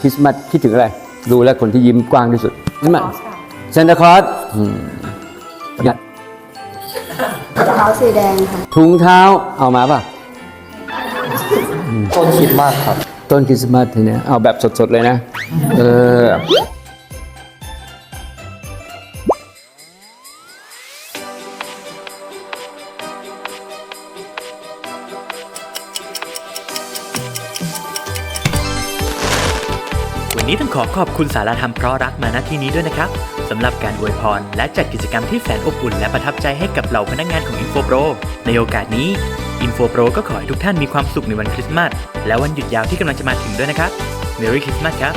คริสต์มาสคิดถึงอะไรดูแล้วคนที่ยิ้มกว้างที่สุดคริสต์มาสซานตาคลอสอืมอยากเท้าสีแดงค่ะถุงเท้าเอามาป่ะ ต้นคริดมากครับ ต้นคริสต์มาสทีเนี้ยเอาแบบสดๆเลยนะ เออ วันนี้ต้องขอขอบคุณสารธรรมเพราะรักมาณที่นี้ด้วยนะครับสำหรับการอวยพร และจัดกิจกรรมที่แสนอบอุ่นและประทับใจให้กับเหล่าพนักงานของ Info Pro ในโอกาสนี้ Info Pro ก็ขอให้ทุกท่านมีความสุขในวันคริสต์มาสและวันหยุดยาวที่กำลังจะมาถึงด้วยนะครับ Merry Christmas ครับ